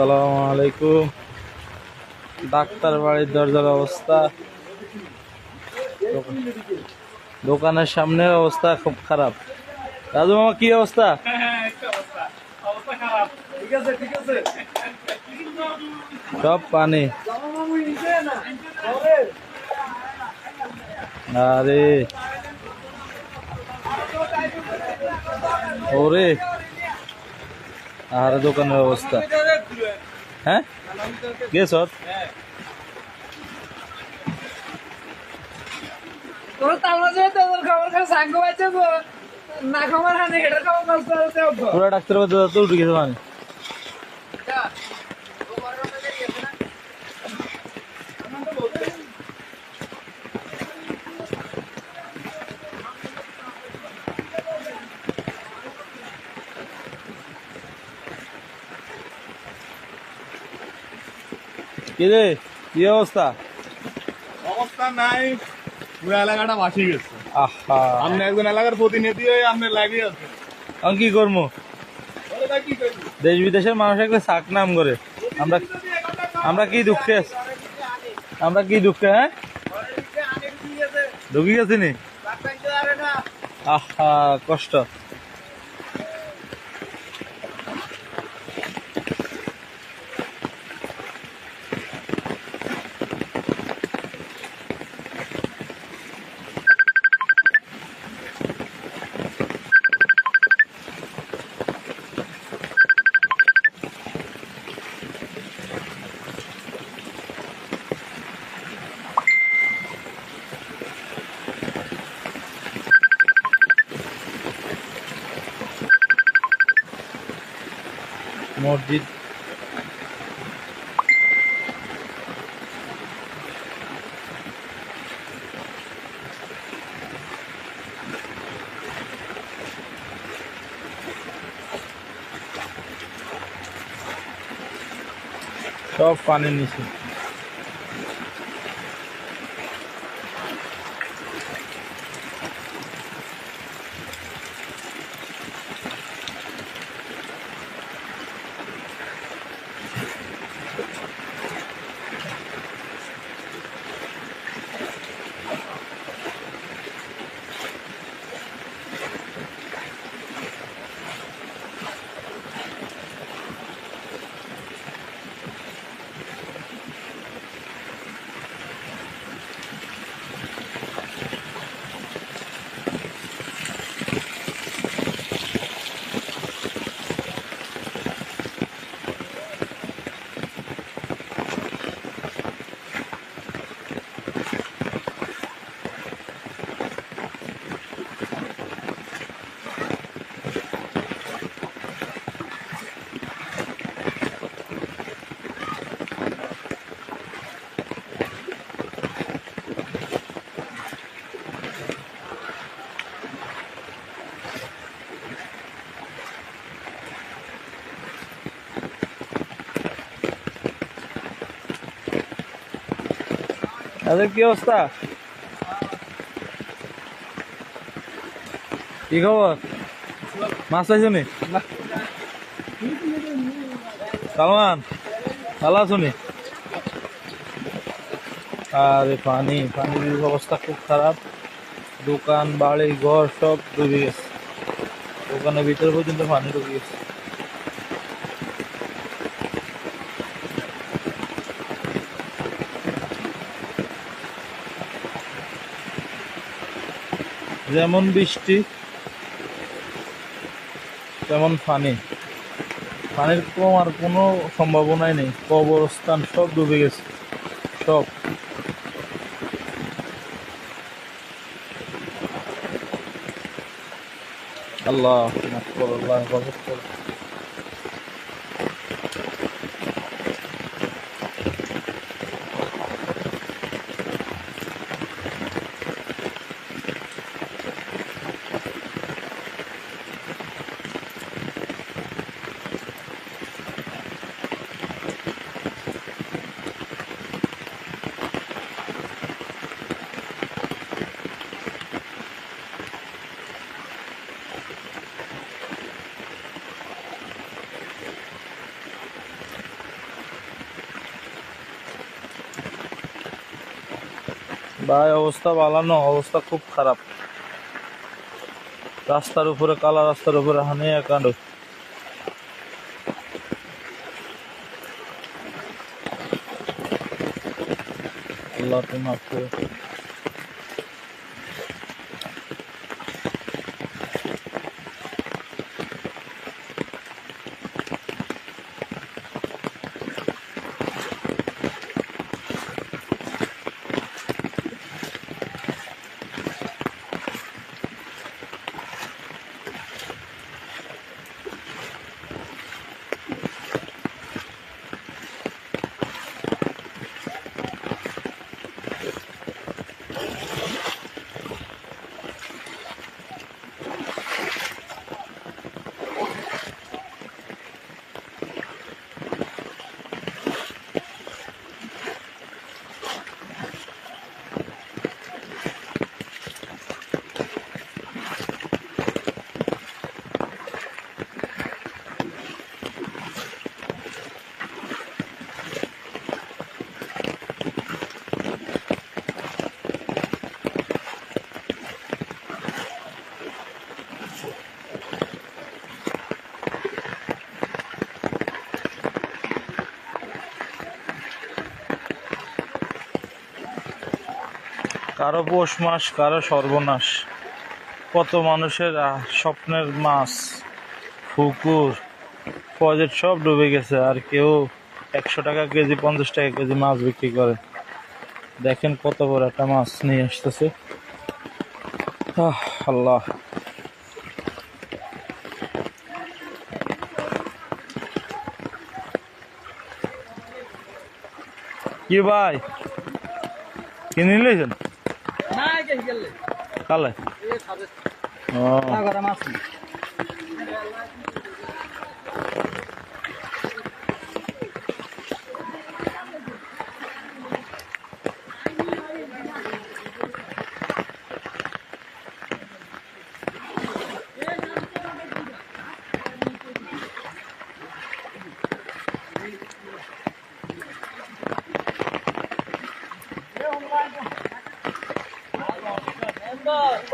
আসসালামু আলাইকুম। ডাক্তার বাড়ির দরজার অবস্থা। দোকানের সামনের অবস্থা খুব খারাপ। রাজু মামা, কি অবস্থা? সব পানি। আরে। ওরে। আর দোকানের অবস্থা। হ্যাঁ গেছ তোর তামাজে তোর খবর খা সাঙ্গ বাচ্চা তো না খবর হানে হেডার খবর নষ্ট হতে হবে পুরো ডাক্তার বাড়ি তো উঠে গেছে পানি কি রে? কি অবস্থা? অবস্থা নাই। পুরো এলাকাটা বাসি গেছে। আহা। আপনি একজন এলাকার প্রতিনিধি হয়ে আপনি লাগিয়ে আছেন আমি কি করব? দেশ বিদেশের মানুষ একটা শাক নাম করে। আমরা আমরা কি দুঃখে আমরা কি দুঃখে হ্যাঁ? ঢুকি গেছি। নি। আহা কষ্ট। মসজিদ। সব পানির নিচে। তাদের কি অবস্থা? কি খবর? মাছ পাইছো নি? সালমান, ভালো আছো নি? আরে পানি, পানির অবস্থা খুব খারাপ। দোকান, বাড়ি, ঘর সব ডুবে গেছে। দোকানের ভিতরে পর্যন্ত পানি ডুবে গেছে। যেমন বৃষ্টি, তেমন পানি। পানির কম আর কোনো সম্ভাবনাই নেই। কবরস্থান সব ডুবে গেছে। সব। আল্লাহ আল্লাহ ভাই, অবস্থা বালানো অবস্থা খুব খারাপ। রাস্তার উপরে, কালা রাস্তার উপরে হানি একাণ্ড আল্লাহ তুমি করো। পৌষ মাস, কারও সর্বনাশ। কত মানুষের স্বপ্নের মাছ, পুকুর প্রজেক্ট সব ডুবে গেছে, আর কেউ একশো টাকা কেজি, পঞ্চাশ টাকা কেজি মাছ বিক্রি করে। দেখেন কত বড় একটা মাছ নিয়ে আসতেছে। আল্লাহ। কি ভাই? কিনে নিলেছেন কালে? ও।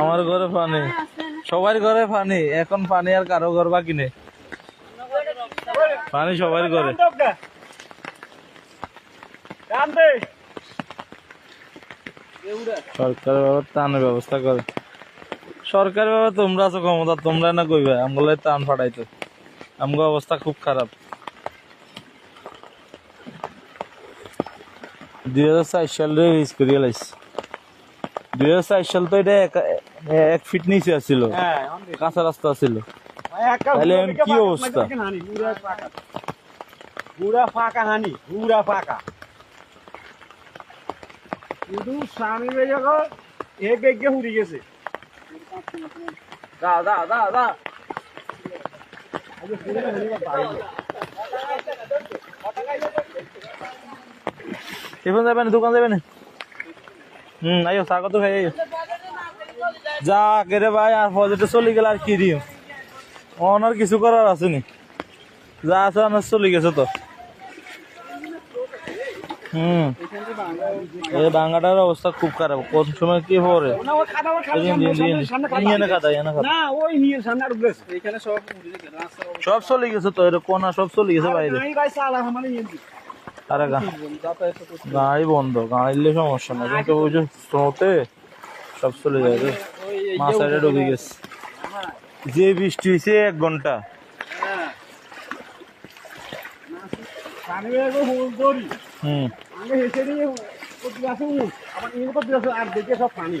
আমার ঘরে পানি। সবার ঘরে পানি। এখন পানি আর কারও ঘর বাকি নেই। পানি সবার ঘরে। কাম দে কাম সরকার বাবা ত্রাণের ব্যবস্থা করে। সরকার বাবা তোমরা আছো, ক্ষমতা তোমরা না কইবে? আমগুলো ত্রাণ ফাটাইতো। আমগো অবস্থা খুব খারাপ। দুই হাজার চার সালে রিলিজ করিয়ে লাইছে। দুই হাজার চার সাল তো এটা এক- ফিট নিচে হ্যাঁ কাঁচা রাস্তা ছিল তাহলে কি অবস্থা? হানি, হুড়া ফাঁকা। হানি হুড়া ফাঁকা শুধু স্বামী বেজে এ বেগে হুড়ি গেছে। দা দা দা দা আগে হুড়া হানি টিফিন যাবে দোকান যাবে না হুম আইও স্বাগত আইও। যা কেরে ভাই আর ফজেটে চলে গেল আর কি দিও অনার কিছু করার আছে নি? যা আছে আমার চলে গেছে তো। হুম এই বাঙ্গাটার অবস্থা খুব খারাপ। কোন সময় কি এখানে সব চলে গেছে তো এর কোনা সব চলে গেছে বাইরে। আরে গাড়ি বন্ধ গাড়িলে সমস্যা না কিন্তু ওই যে স্রোতে সব চলে যাবে মাছ সাইডে ডুবে গেছে। যে বৃষ্টি হয়েছে এক ঘণ্টা। হুম। আগে হেসে দিয়ে আর দেখে সব পানি।